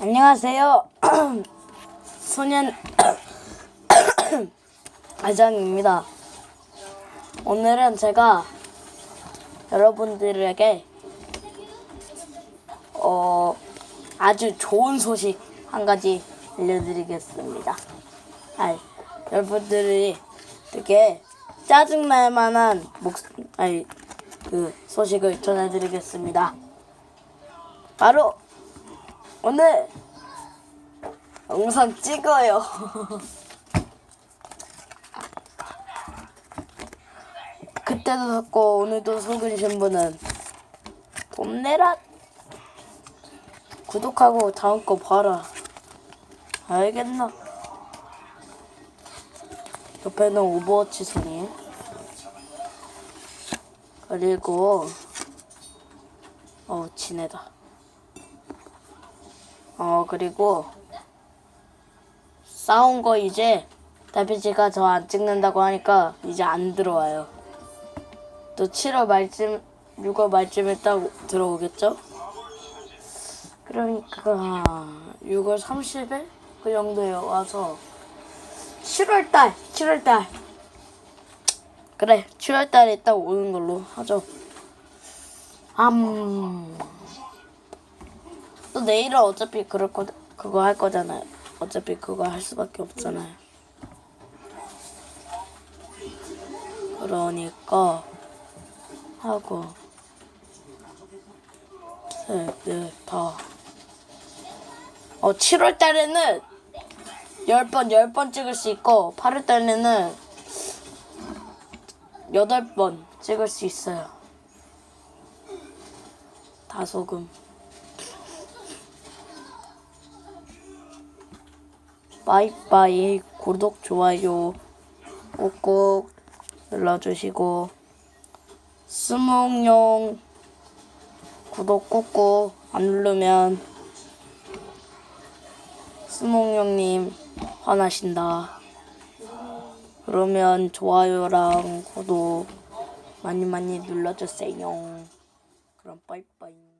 안녕하세요. 소년 아장입니다. 오늘은 제가 여러분들에게 어, 아주 좋은 소식 한 가지 알려드리겠습니다. 아니, 여러분들이 되게 짜증날 만한 목, 아니, 그 소식을 전해드리겠습니다. 바로 오늘 영상 찍어요. 그때도 샀고 오늘도 속으신 분은 돈 내라. 구독하고 다음 거 봐라. 알겠나? 옆에는 오버워치 손이 그리고 어 진해다. 어 그리고 싸운 거 이제 다비지가 저 안 찍는다고 하니까 이제 안 들어와요. 또 7월 말쯤 6월 말쯤에 딱 들어오겠죠? 그러니까 6월 30일 그 정도에 와서 7월 달 7월 달 그래 7월 달에 딱 오는 걸로 하죠. 암. 또 내일은 어차피 그럴 거 그거 할 거잖아요. 어차피 그거 할 수밖에 없잖아요. 그러니까 하고 셋넷 다. 어 7월 달에는 10번 10번 찍을 수 있고 8월 달에는 8번 찍을 수 있어요. 다소금. 빠이빠이 구독 좋아요 꾹꾹 눌러주시고 스몽용 구독 꾹꾹 안 누르면 스몽용님 화나신다. 그러면 좋아요랑 구독 많이 많이 눌러주세요. 그럼 빠이빠이